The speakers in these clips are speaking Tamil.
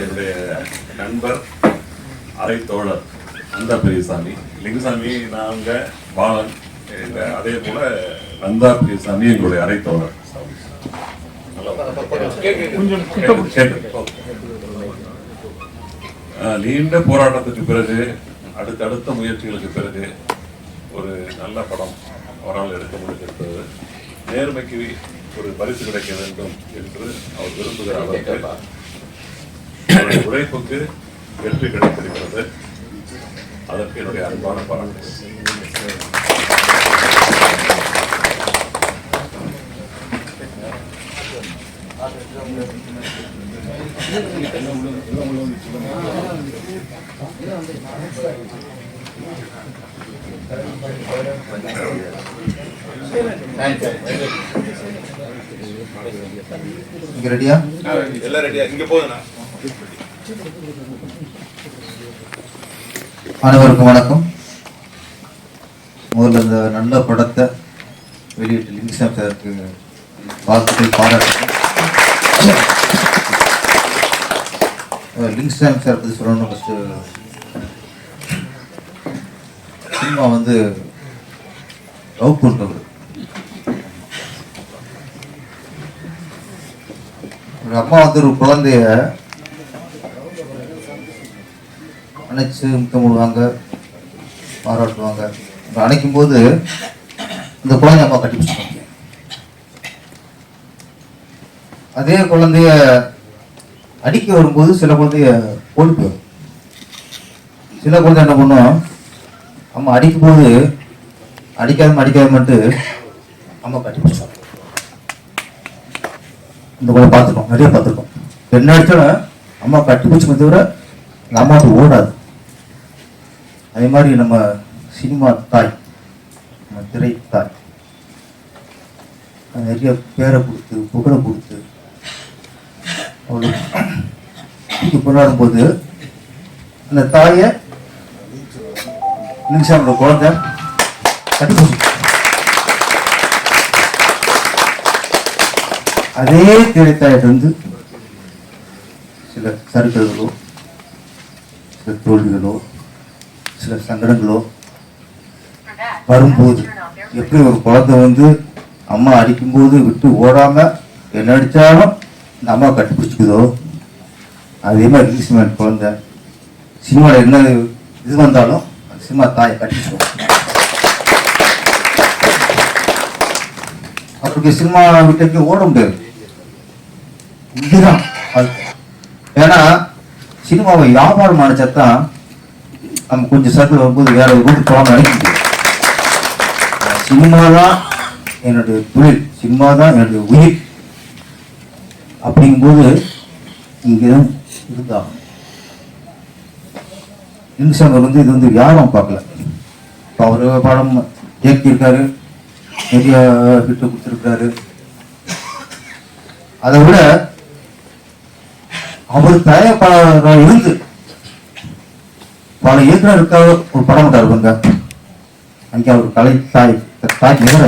என்னுடைய நண்பர் அரை தோழர் நந்தா பெரியசாமி லிங்குசாமி நாங்க பாலன். அதே போல நந்தா பெரியசாமி எங்களுடைய அரை தோழர் நீண்ட போராட்டத்துக்கு பிறகு அடுத்தடுத்த முயற்சிகளுக்கு பிறகு ஒரு நல்ல படம் அவரால் எடுக்க முடிந்திருக்கிறது. நேர்மைக்கு ஒரு பரிசு கிடைக்க வேண்டும் என்று அவர் விரும்புகிறார் அவருடைய உழைப்புக்கு வெற்றி கிடைத்திருக்கிறது. அதற்கு என்னுடைய அன்பான பாராட்டு இங்க ரெடியா எல்லாம் ரெடியா இங்க போதுண்ணா. அனைவருக்கும் வணக்கம். முதல்ல இந்த நல்ல படத்தை வெளியிட்டு லிங்சாம் சாருக்கு வாழ்த்துக்கள் பாராட்டு லிங்சாம் சார் பற்றி சொல்லணும் ஃபஸ்ட்டு சினிமா வந்து லவ் பண்ணுறவர் ஒரு அம்மா வந்து ஒரு குழந்தைய அணைச்சு முத்தம் விடுவாங்க பாராட்டுவாங்க. அப்படி அணைக்கும் போது இந்த குழந்தை அம்மா கட்டி பிடிச்சிப்பாங்க அதே குழந்தைய அடிக்க வரும்போது சில குழந்தைய ஓடி போயிடும். சில குழந்தை என்ன பண்ணும்? அம்மா அடிக்கும் போது அடிக்காம அடிக்காமட்டு அம்மா கட்டி பிடிச்சாங்க இந்த குழந்தை பார்த்துருக்கோம் நிறைய பார்த்துருக்கோம் என்ன அடித்தாலும் அம்மா கட்டி பிடிச்சுமே தவிர அந்த அம்மா ஓடாது. அதே மாதிரி நம்ம சினிமா தாய் நம்ம திரை தாய். நிறைய பேரை கொடுத்து புகழை கொடுத்து அவளுக்கு கொண்டாடும்போது அந்த தாயை நிமிஷம் குழந்தை கட்டி அதே அதே திரைத்தாயிட்டிருந்து சில சறுக்கல்களோ சில தோல்விகளோ சில சங்கடங்களோ வரும்போது எப்படி ஒரு குழந்தை வந்து அம்மா அடிக்கும்போது விட்டு ஓடாம என்ன அடித்தாலும் இந்த அம்மா கட்டுப்பிடிச்சிக்குதோ அதே மாதிரி ரிலீஸ்மேன் குழந்தை. சினிமாவில் என்ன இது வந்தாலும் அந்த சினிமா தாயை கட்டிச்சுக்கும் அவருக்கு சினிமா விட்டு ஓட முடியாது. இதுதான் ஏன்னா சினிமாவை வியாபாரம் அடைச்சாதான் நம்ம கொஞ்சம் சத்து வரும்போது வேற ஒரு ரூட் போகாம நினைக்க சினிமா தான் என்னுடைய தொழில். சினிமா தான் என்னுடைய உயிர். அப்படிங்கும்போது இங்கே இருந்தாகணும் இன்சாங்கர் வந்து இது வந்து வியாபாரம் பார்க்கல. இப்போ அவர் படம் இயக்கியிருக்காரு. நிறைய விட்டு கொடுத்துருக்காரு அதை விட அவர் தயாரிப்பாளராக இருந்து பல இயக்குனருக்காக ஒரு படம் விட்டார் பாருங்க அங்கே அவர் கலை தாய் தாய் நிகழ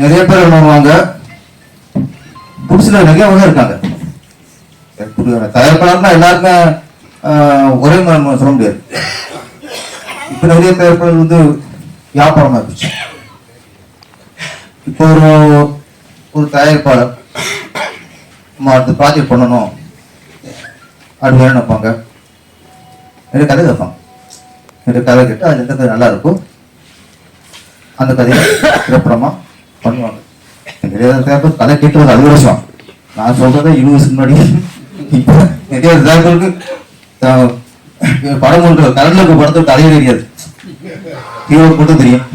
நிறைய பேர் என்ன பண்ணுவாங்க? புதுசுல நிறைய வகை இருக்காங்க. தயாரிப்பாளர்னா எல்லாருமே ஆஹ், ஒரே நம்ம சொல்ல முடியாது. இப்ப நிறைய தயாரிப்பாளர் வந்து வியாபாரமா இருந்துச்சு. இப்போ ஒரு ஒரு தயாரிப்பாளர் நம்ம அடுத்த ப்ராஜெக்ட் பண்ணணும். அப்படி வேணும் நினைப்பாங்க நிறைய கதை கேட்பாங்க நிறைய கதை கேட்டு அதில் எந்த கதை நல்லா இருக்கும். அந்த கதையை திரைப்படமா பண்ணுவாங்க. நிறைய தேர்தல் கதை கேட்டு அது ஒரு விஷயம் நான் சொல்றதை இருபது முன்னாடி இப்போ நிறைய தேர்தலுக்கு படம் ஒன்று கடல்ல இருக்க படத்துக்கு கதையே தெரியாது. ஹீரோ மட்டும் தெரியும்.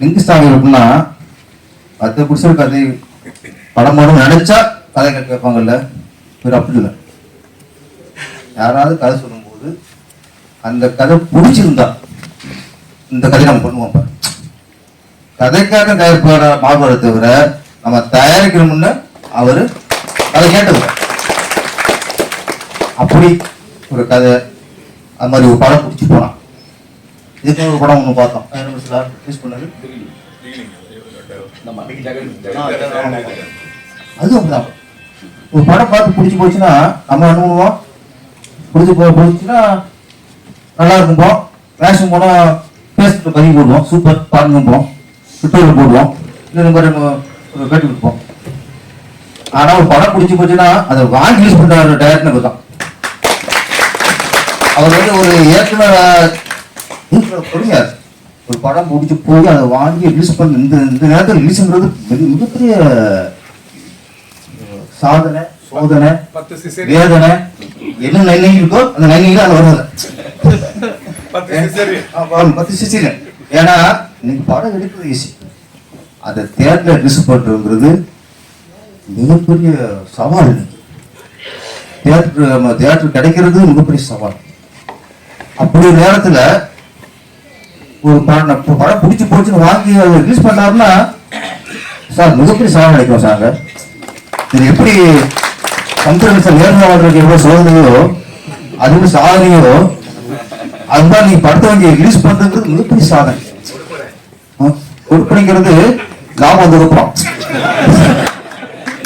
லிங்குஸ்தாமி எப்படின்னா மற்ற புருஷர் கதை படம் படம் நினைச்சா கதை கேட்க கேட்பாங்கல்ல இவர் அப்படி இல்லை. யாராவது கதை சொல்லும்போது அந்த கதை பிடிச்சிருந்தா இந்த கதை நம்ம பண்ணுவோம் பாரு. கதைக்காக தயாரிப்பாள மாறுபாடு தவிர நம்ம தயாரிக்கணும்னு அவரு கதை கேட்டது அப்படி ஒரு கதை அது மாதிரி ஒரு படம் பிடிச்சி போனான். இதுக்கு ஒரு படம் ஒன்று பார்த்தோம். ரிலீஸ் பண்ணது? அதுவும் அப்படிதான் ஒரு படம் பார்த்து பிடிச்சி போச்சுன்னா நம்ம அனுபவம். பிடிச்சி போ பிடிச்சுன்னா நல்லா இருக்கும்போம் ரேஷன் போனால் ஃபேஸ்புக்கில் பதிவு போடுவோம். சூப்பர் பாருங்கும்போம் ட்விட்டரில் போடுவோம். இல்லை இந்த மாதிரி நம்ம ஒரு கொடுப்போம் ஆனால் ஒரு படம் பிடிச்சி போச்சுன்னா அதை வாங்கி யூஸ் பண்ணுற டைரக்டர் தான். அவர் வந்து ஒரு இயக்குனர் பொறுமையா ஒரு படம் பிடிச்சி போய் அதை வாங்கி ரிலீஸ் பண்ண இந்த இந்த நேரத்தில் ரிலீஸ்ங்கிறது மிக மிகப்பெரிய சாதனை சோதனை வேதனை என்ன நன்மை இருக்கோ அந்த நன்மையில அது வருது. பத்து சிசரி ஆமாம், பத்து சிசில ஏன்னா இன்னைக்கு படம் எடுக்கிறது ஈஸி அதை தேட்டர்ல ரிலீஸ் பண்றதுங்கிறது மிகப்பெரிய சவால் இன்னைக்கு தியேட்டர் நம்ம தியேட்டர் கிடைக்கிறது மிகப்பெரிய சவால். அப்படி நேரத்துல ஒரு படம் படம் பிடிச்சி போச்சுன்னு வாங்கி ரிலீஸ் பண்ணாருன்னா சார் மிகப்பெரிய சவால் கிடைக்கும் சார். இது எப்படி கம்ப்யூட்டர் நேர்மை வாழ்றதுக்கு எவ்வளவு சோதனையோ அது எப்படி சாதனையோ அதுதான் நீங்க படத்தை ரிலீஸ் பண்றது மிகப்பெரிய சாதனை. ஆ, கொடுப்பனைங்கிறது லாபம் வந்ததுக்கப்புறம்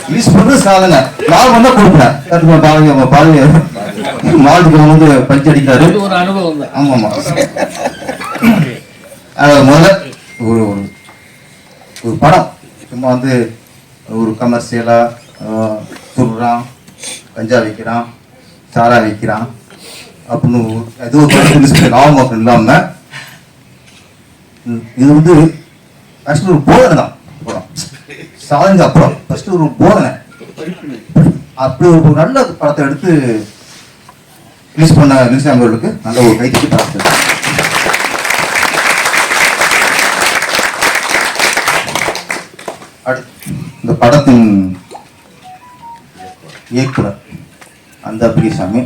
ரிலீஸ் பண்றது சாதனை. லாபம் வந்தா கொடுப்பேன். நம்ம பாவி மாலுக்கு வந்து பஞ்சு அடிக்கிறாரு. தான். ஆமா ஆமா. அது முதல்ல ஒரு ஒரு படம். சும்மா வந்து ஒரு கமர்ஷியலா சொல்றான் கஞ்சா வைக்கிறான் சாரா வைக்கிறான். அப்படின்னு ஒரு- ஏதோ ஒரு லாபம் நோக்கம் இல்லாம இது வந்து ஆக்சுவலி ஒரு போதனை தான் படம். சாதனைக்கு அப்புறம் ஃபஸ்ட்டு ஒரு போதனை. அப்படி ஒரு நல்ல படத்தை எடுத்து ரிலீஸ் பண்ண ரிலீஸ் அவர்களுக்கு நல்ல ஒரு கைத்தட்டி பார்த்து. அடுத்து இந்த படத்தின் இயக்குனர் அந்த பெரியசாமி.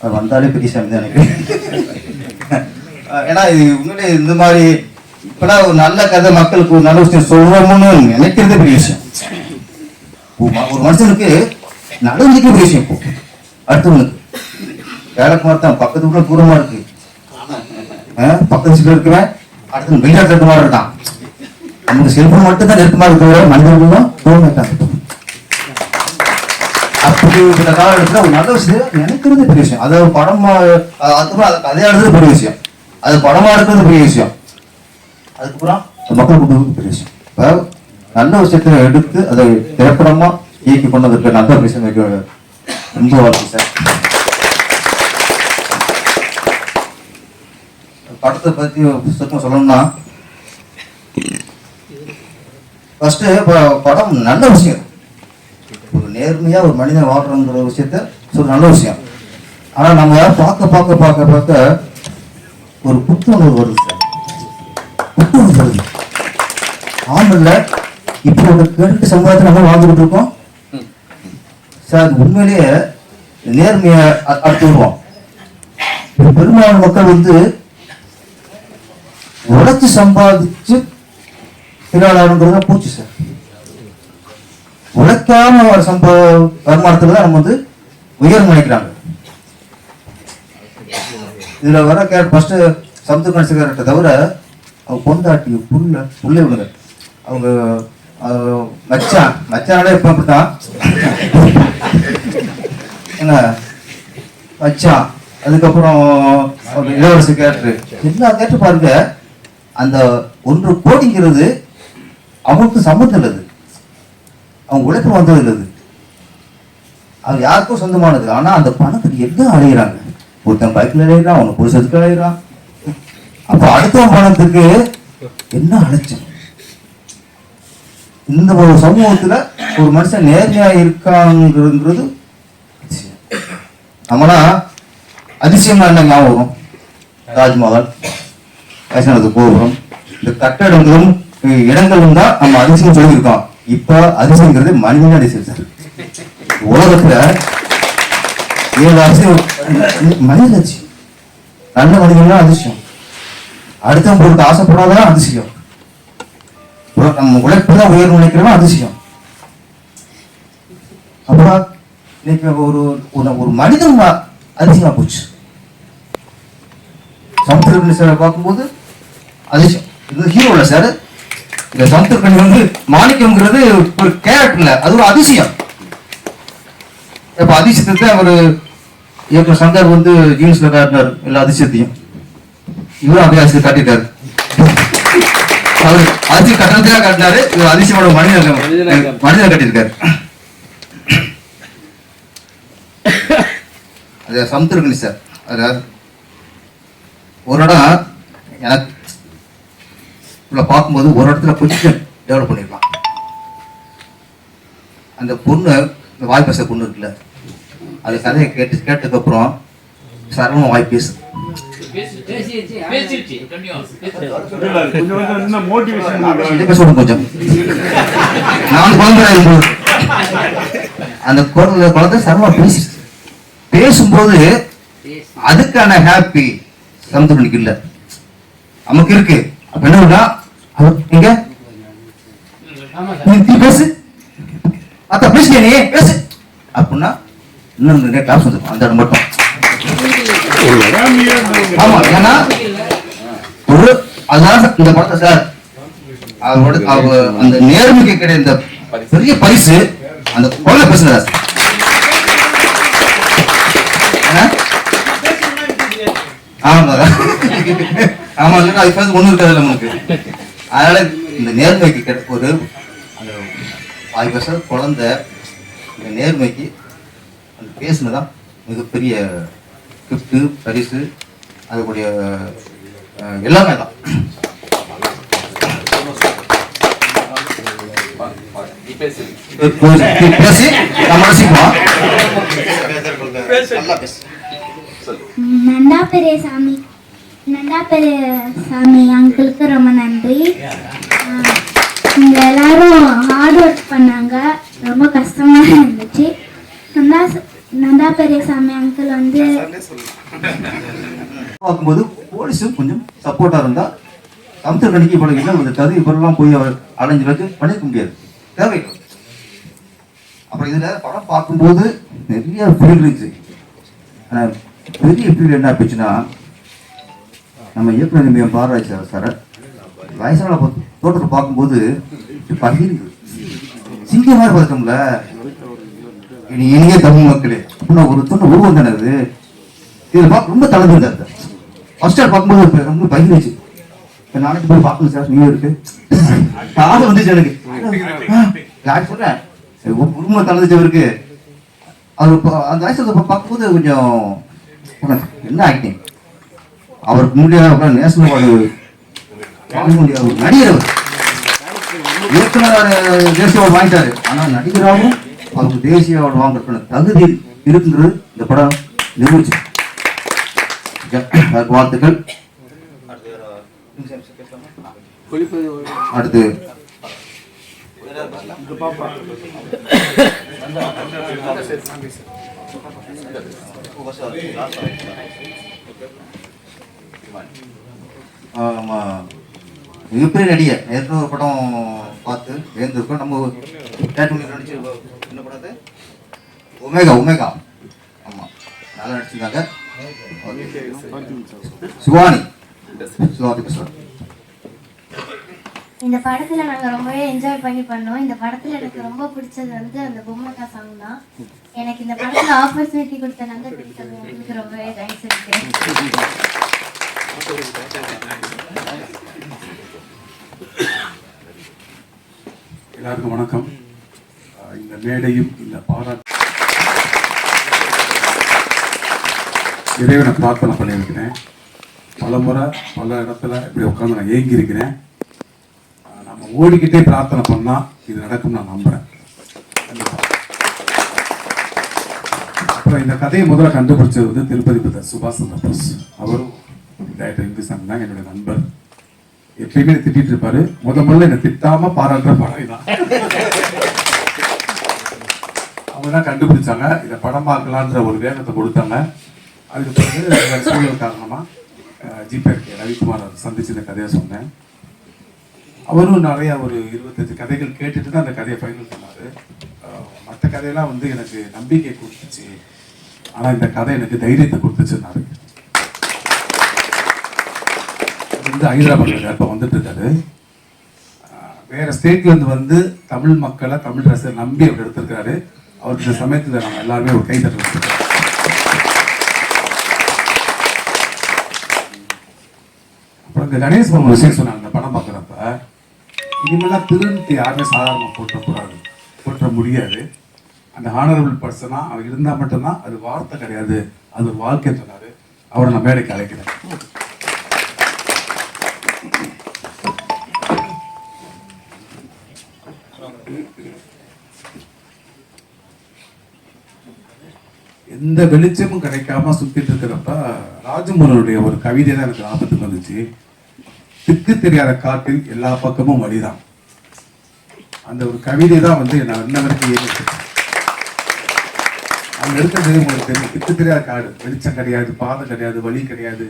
அவர் வந்தாலே பெரியசாமி தான் எனக்கு. ஏன்னா இது உண்மையிலே இந்த மாதிரி இப்பெல்லாம் ஒரு நல்ல கதை மக்களுக்கு ஒரு நல்ல விஷயம் சொல்றோம்னு நினைக்கிறது பெரிய விஷயம். ஒரு ஒரு மனுஷனுக்கு நடந்துக்க பெரிய விஷயம் இப்போ. அடுத்தவனுக்கு வேலைக்குமார் தான் பக்கத்து கூட தூரமா இருக்கு. பக்கத்து சில இருக்கிறவன் அடுத்து வெளிநாட்டுல இருக்க மாதிரி இருக்கான் நமக்கு செல்போன் மட்டும் தான் நெருக்கமா இருக்கிற மனிதர்களும் தான் இருக்காங்க இந்த காலகட்டத்தில் அவங்க நல்ல விஷயம் நினைக்கிறது பெரிய விஷயம். அது படமாக படமா அதுக்கப்புறம் அதை கதையாடுறது பெரிய விஷயம். அது படமா இருக்கிறது பெரிய விஷயம். அதுக்கப்புறம் மக்கள் கொடுக்கறது பெரிய விஷயம். இப்போ நல்ல விஷயத்தை எடுத்து அதை திரைப்படமா இயக்கி கொண்டதற்கு நல்ல விஷயம் ரொம்ப வாழ்க்கை சார். படத்தை பத்தி சுத்தமாக சொல்லணும்னா ஃபர்ஸ்ட் படம் நல்ல விஷயம். ஒரு நேர்மையா ஒரு மனிதன் வாழ்கிறோங்கிற விஷயத்த ஒரு நல்ல விஷயம். ஆனா நம்ம பார்க்க பார்க்க பார்க்க பார்க்க ஒரு புத்துணர்வு வருது சார். புத்துணர்வு வருது. ஆமில்ல இப்போ ஒரு கேட்டு சமுதாயத்தில் நம்ம வாழ்ந்துகிட்டு இருக்கோம். சார் உண்மையிலேயே நேர்மையை அ- அடுத்து வருவோம். பெரும்பாலான மக்கள் வந்து உழைச்சி சம்பாதிச்சு திராளாருங்கிறத பூச்சி சார். உழைக்காம வர சம்ப வருமானத்துல தான் நம்ம வந்து உயர்வு நினைக்கிறாங்க. இதுல வர கே ஃபர்ஸ்ட் சமுத்திர கணேச தவிர அவங்க பொண்டாட்டி புள்ள புள்ளை விடுங்க அவங்க மச்சான். மச்சானே இப்ப அப்படித்தான். என்ன? மச்சான். அதுக்கப்புறம் இளவரசு கேட்டு. எல்லா கேட்டு பாருங்க அந்த ஒன்று கோடிங்கிறது அவங்களுக்கு சம்மந்தம் இல்லது. அவங்க உழைப்பு வந்தது இல்லது அது. யாருக்கும் சொந்தமானது ஆனா அந்த பணத்துக்கு எல்லாம் அலையிறாங்க? ஒருத்தன் பைக்ல அலையிறான் அவனை புருஷத்துக்கு அலையிறான். அப்ப அடுத்த பணத்துக்கு என்ன அலைச்சம் இந்த ஒரு சமூகத்துல ஒரு மனுஷன் நேர்மையா இருக்காங்கிறது நம்மளா அதிசயம்னா என்ன ஞாபகம் தாஜ்மஹால் வைஷ்ணவத்து கோபுரம் இந்த கட்டடங்களும் இடங்களும் தான் நம்ம அதிசயம் சொல்லியிருக்கோம். இப்ப அதிசயங்கிறது மனிதன் அதிசயம் சார் உலகத்துல ஏழு அதிசயம் மனித அதிசயம் நல்ல மனிதன்லாம் அதிசயம் அடுத்தவன் பொருளுக்கு ஆசைப்படாதான் அதிசயம் நம்ம உழைப்பு தான் உயர்வு நினைக்கிறவன் அதிசயம் அப்புறம் இன்னைக்கு ஒரு ஒரு- மனிதன் அதிசயமா போச்சு. சமுத்திர பார்க்கும்போது அதிசயம் இது ஹீரோ இல்லை சார். இந்த சமுத்திரக்கணி வந்து மாணிக்கம்ங்கிறது ஒரு கேரக்டர் இல்ல. அது ஒரு அதிசயம். இப்ப அதிசயத்தை அவர் இயக்குனர் சங்கர் வந்து ஜீன்ஸ்ல காட்டினார் எல்லா அதிசயத்தையும். இவரும் அதே அதிசயம் காட்டிட்டாரு. அவர் அதிசயம் கட்டணத்திலே காட்டினாரு இவர் அதிசயமான மனிதன் மனிதன் கட்டியிருக்காரு. அது சமுத்திரக்கணி சார். ஒரு இடம் எனக்கு உள்ள பார்க்கும்போது ஒரு இடத்துல கொஞ்சம் டெவலப் பண்ணிருக்கலாம் அந்த பொண்ணு இந்த வாய் பேச பொண்ணு இருக்குல்ல அது கதையை கேட்டு கேட்டதுக்கப்புறம் சரவண வாய் பேசு கொஞ்சம். நான் குழந்தை அந்த குழந்தை குழந்தை சரவணா பேசி பேசும்போது அதுக்கான ஹாப்பி சமுத்திரனுக்கு இல்ல. நமக்கு இருக்கு. அப்ப என்ன ஹலோ எங்க? நீ பேசு. அத்த பேசுங்க நீ? பேசு. அப்படின்னா இன்னும் நிறைய கிளாஸ் வந்துருக்கும். அந்த இடம் மட்டும். ஆமா ஏன்னா ஒரு அதான் இந்த படத்தை சார் அவரோட அவ அந்த நேர்மைக்கு கிடைத்த இந்த பெரிய பரிசு அந்த குழந்தை பேசுகிறார் ஆமா ஆமா இல்லைன்னா அது ஒன்றும் ஒண்ணும் இருக்காது நமக்கு. அதனால இந்த நேர்மைக்கு கிடைக்க ஒரு அந்த வாய் பேச குழந்தை இந்த நேர்மைக்கு அந்த பேசுனதான் மிகப்பெரிய கிஃப்ட்டு பரிசு அதுக்குடைய எல்லாமே தான். பேசி. நம்ம ரசிப்போம். நந்தா பெரியசாமி நந்தா பெரியசாமி அங்கிளுக்கு ரொம்ப நன்றி. இங்கே இங்க எல்லாரும் ஹார்ட் ஒர்க் பண்ணாங்க. ரொம்ப கஷ்டமாக இருந்துச்சு. நந்தா நந்தா பெரியசாமி அங்கிள் வந்து பார்க்கும்போது போலீஸும் கொஞ்சம் சப்போர்ட்டாக இருந்தால் சமுத்திர கணிக்கு போல இல்லை இந்த கதை இப்பெல்லாம் போய் அவர் அடைஞ்சு வச்சு பண்ணிருக்க முடியாது. தேவை அப்புறம் இதில் படம் பார்க்கும்போது நிறைய ஃபீல் இருந்துச்சு ஆனா பெரிய ஃபீல் என்ன ஆச்சுன்னா நம்ம இயக்குனர் நிமியம் பாராஜ் சார் சார். வயசான தோட்டத்தை பார்க்கும்போது பகிர்ந்து சிங்கம் மாதிரி பார்த்தோம்ல இனி இனியே தமிழ் மக்களே அப்படின்னா ஒரு தொண்ணு உருவம் தானே அது? இதில் பார்க்க ரொம்ப தலைஞ்சிருந்தாரு ஃபர்ஸ்ட் ஸ்டார் பார்க்கும்போது ரொம்ப பகிர்ந்துச்சு இப்ப நாளைக்கு போய் பார்க்கணும் சார் நியூ இருக்கு காது வந்துச்சு எனக்கு. யார் சொல்றேன் உருவ தளர்ந்துச்சவருக்கு அவர் அந்த வயசுல பார்க்கும்போது கொஞ்சம் என்ன ஆக்டிங் அவருக்கு முடியாத நேஷனல் அவார்டு வாங்க முடியாது ஒரு நடிகர் இயக்குனர் தேசிய அவார்டு வாங்கிட்டாரு. ஆனால் நடிகராகவும் அவருக்கு தேசிய அவார்டு வாங்குறதுக்கான தகுதி இருக்குங்கிறது இந்த படம் நிரூபிச்சு வாழ்த்துக்கள். அடுத்து. பாப்பா மிகப்பெரிய நடிகர் நேற்று ஒரு படம் பார்த்து வேந்திருக்கோம் நம்ம தேட்டர் நடிச்சு என்ன படம் அது? Omega Omega. ஆமா. நல்லா நடிச்சிருந்தாங்க சிவானி. சிவானி பேசுறேன் இந்த படத்துல நாங்க ரொம்பவே என்ஜாய் பண்ணி பண்ணோம். இந்த படத்துல எனக்கு ரொம்ப பிடிச்சது வந்து அந்த பொம்மக்கா சாங் தான். எனக்கு இந்த படத்துல ஆப்பர்ச்சுனிட்டி கொடுத்த நல்ல பிடித்தது உங்களுக்கு ரொம்பவே தேங்க்ஸ் இருக்கு. எல்லாருக்கும் வணக்கம். இந்த மேடையும் இந்த பாராட்டு இறைவனை பிரார்த்தனை பண்ணியிருக்கிறேன். பல முறை பல இடத்துல இப்படி உட்காந்து நான் ஏங்கி இருக்கிறேன் நம்ம ஓடிக்கிட்டே பிரார்த்தனை பண்ணா இது நடக்கும் நான் நம்புறேன். அப்புறம் இந்த கதையை முதல்ல கண்டுபிடிச்சது வந்து திருப்பதி புத்தர் சுபாஷ் சந்திர போஸ். அவரும் டைரக்டர் இந்துசாமி தான் என்னுடைய நண்பர். எப்பயுமே திட்டிட்டு இருப்பாரு முத முதல்ல என்ன திட்டாம பாராட்டுற படம் தான் அவங்க தான் கண்டுபிடிச்சாங்க. இதை படம் பார்க்கலான்ற ஒரு வேகத்தை கொடுத்தாங்க. அதுக்கு பிறகு சூழல் காரணமா ஜிபே ரவிக்குமார் சந்திச்சு இந்த கதையை சொன்னேன். அவரும் நிறைய ஒரு இருபத்தஞ்சு கதைகள் கேட்டுட்டு தான் அந்த கதையை ஃபைனல் பண்ணாரு. மற்ற கதையெல்லாம் வந்து எனக்கு நம்பிக்கை கொடுத்துச்சு. ஆனால் இந்த கதை எனக்கு தைரியத்தை கொடுத்துச்சுன்னாரு. வந்து ஹைதராபாத்ல இப்போ வந்துட்டு இருக்காரு. வேறு வேற வந்து தமிழ் மக்களை தமிழ் அரசை நம்பி அவர் எடுத்திருக்காரு. அவருக்கு இந்த நம்ம எல்லாருமே ஒரு கை தட்டணும் அப்புறம் இந்த கணேஷ் ஒரு விஷயம் சொன்னாங்க இந்த படம் பார்க்குறப்ப. இனிமேலாம் திருநத்தி யாருமே சாதாரணமாக போட்டக்கூடாது போட்ட முடியாது. அந்த ஹானரபிள் பர்சனாக அவர் இருந்தால் மட்டும்தான் அது வார்த்தை கிடையாது அது வாழ்க்கை சொன்னார். அவரை நான் மேடைக்கு அழைக்கிறேன். இந்த வெளிச்சமும் கிடைக்காம சுத்திட்டு இருக்கிறப்ப ராஜமுருடைய ஒரு கவிதை தான் எனக்கு ஆபத்துக்கு வந்துச்சு. திக்கு தெரியாத காட்டில் எல்லா பக்கமும் வழிதான். அந்த ஒரு கவிதை தான் வந்து என்ன இன்ன வரைக்கும் ஏறிட்டு அங்க இருக்கிறது உங்களுக்கு தெரியும். திக்கு தெரியாத காடு. வெளிச்சம் கிடையாது பாதை கிடையாது வழி கிடையாது.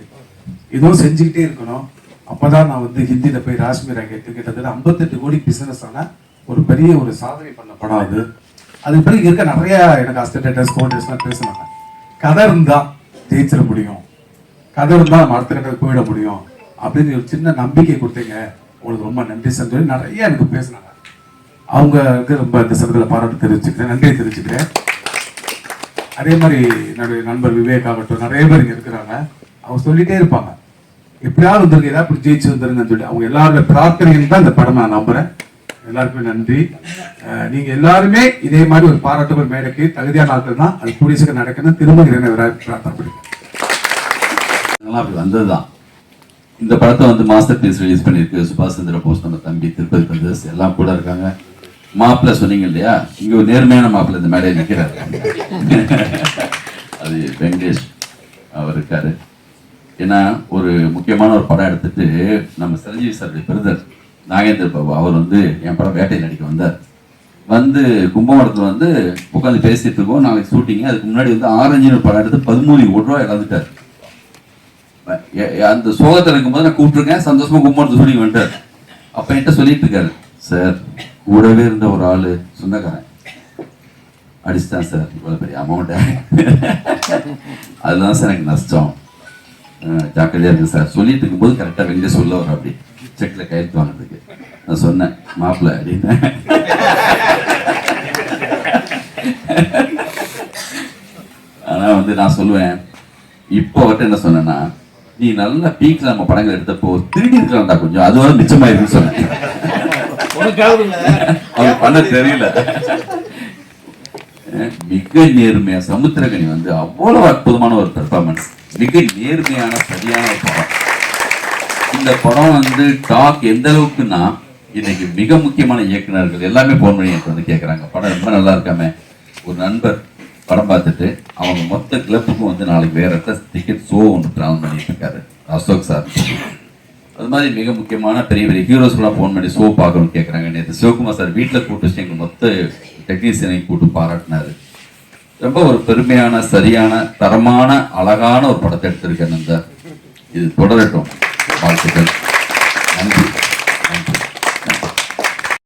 ஏதோ செஞ்சுக்கிட்டே இருக்கணும். அப்பதான் நான் வந்து ஹிந்தியில போய் ராஷ்மீரா கேட்டு கிட்டத்தட்ட ஐம்பத்தெட்டு கோடி பிசினஸ் ஆன ஒரு பெரிய ஒரு சாதனை பண்ண படம் அது. அதுக்கு பிறகு இருக்க நிறைய எனக்கு அஸ்டேட்டஸ் கோடர்ஸ்லாம் பேசுனாங்க கதை இருந்தால் ஜெயிச்சிட முடியும். கதை இருந்தா நம்ம அடுத்த கட்டத்துக்கு போயிட முடியும். அப்படின்னு ஒரு சின்ன நம்பிக்கை கொடுத்தீங்க. உங்களுக்கு ரொம்ப நன்றி சார். சொல்லி நிறைய எனக்கு பேசினாங்க. அவங்களுக்கு ரொம்ப இந்த சமயத்தில் பாராட்டு தெரிவிச்சுக்கிறேன். நன்றி தெரிவிச்சுக்கிறேன். அதே மாதிரி என்னுடைய நண்பர் விவேக் ஆகட்டும் நிறைய பேர் இங்க இருக்கிறாங்க. அவங்க சொல்லிட்டே இருப்பாங்க. எப்படியாவது வந்துருங்க ஏதாவது இப்படி ஜெயிச்சு வந்துருங்கன்னு சொல்லி. அவங்க எல்லாரோட பிரார்த்தனையும் தான் இந்த படம் நான் நம்புறேன். எல்லாருக்குமே நன்றி. நீங்க எல்லாருமே இதே மாதிரி ஒரு பாராட்டுகள் மேடைக்கு தகுதியான ஆட்கள் தான் அது கூடிய நடக்கணும் திரும்ப இறைவனை பிரார்த்தனை அப்படி வந்ததுதான். இந்த படத்தை வந்து மாஸ்டர் பீஸ் ரிலீஸ் பண்ணியிருக்கு. சுபாஷ் சந்திர போஸ் நம்ம தம்பி திருப்பதி பிரதர்ஸ் எல்லாம் கூட இருக்காங்க. மாப்பிள்ளை சொன்னீங்க இல்லையா? இங்க ஒரு நேர்மையான மாப்பிள்ளை இந்த மேடையில் நிற்கிறாரு அது வெங்கடேஷ் அவர் இருக்காரு. ஏன்னா ஒரு முக்கியமான ஒரு படம் எடுத்துட்டு நம்ம சிரஞ்சீவி சார் பிரதர் நாகேந்திர பாபு அவர் வந்து என் படம் வேட்டை நடிக்க வந்தார். வந்து கும்பகோணத்தில் வந்து உட்காந்து பேசிட்டு இருக்கோம். நாளைக்கு ஷூட்டிங் அதுக்கு முன்னாடி வந்து ஆரஞ்சுன்னு படம் எடுத்து பதிமூணு கோடி ரூபா இழந்துட்டார். அந்த சோகத்தில் இருக்கும்போது நான் கூப்பிட்டுருக்கேன். சந்தோஷமா கும்பகோணத்தை சொல்லி வந்துட்டார். அப்ப என்கிட்ட சொல்லிட்டு இருக்காரு சார் கூடவே இருந்த ஒரு ஆளு சொந்தக்காரன். அடிச்சுட்டான் சார். இவ்வளோ பெரிய அமௌண்ட்டை அதுதான் சார் எனக்கு நஷ்டம். ஜாக்கிரதையாக ஜாக்கிரதையா இருக்கு சார். சொல்லிட்டு இருக்கும்போது கரெக்டாக வெளியே சொல்ல வர அப்படி. செக்ல கையெழுத்து வாங்குறதுக்கு. நான் சொன்னேன் மாப்பிள்ள அப்படின்னு. ஆனா வந்து நான் சொல்லுவேன் இப்போ அவர்கிட்ட என்ன சொன்னேன்னா நீ நல்ல பீக்ல நம்ம படங்கள் எடுத்தப்போ திருடி இருக்கலாம்டா கொஞ்சம். அது வரை மிச்சமாயிருக்குன்னு சொன்னேன். அவர் பண்ண தெரியல. மிக நேர்மையா சமுத்திரகனி வந்து அவ்வளவு அற்புதமான ஒரு பெர்ஃபார்மன்ஸ் மிக நேர்மையான சரியான படம். இந்த படம் வந்து டாக் எந்த அளவுக்குன்னா இன்னைக்கு மிக முக்கியமான இயக்குனர்கள் எல்லாமே போன் பண்ணி எனக்கு வந்து கேட்குறாங்க படம் ரொம்ப நல்லா இருக்காமே. ஒரு நண்பர் படம் பார்த்துட்டு அவங்க மொத்த கிளப்புக்கும் வந்து நாளைக்கு வேற இடத்துல டிக்கெட் ஷோ ஒன்று ட்ராவல் பண்ணிட்டு இருக்காரு. அசோக் சார். அது மாதிரி மிக முக்கியமான பெரிய பெரிய ஹீரோஸ்க்குலாம் ஃபோன் பண்ணி ஷோ பார்க்கணும்னு கேட்குறாங்க நேற்று சிவகுமார் சார் வீட்டில் கூட்டு வச்சு எங்கள் மொத்த டெக்னீஷியனை கூட்டு பாராட்டினாரு. ரொம்ப ஒரு பெருமையான சரியான தரமான அழகான ஒரு படத்தை எடுத்திருக்கேன் இந்த இது தொடரட்டும். வாழ்த்துக்கள் நன்றி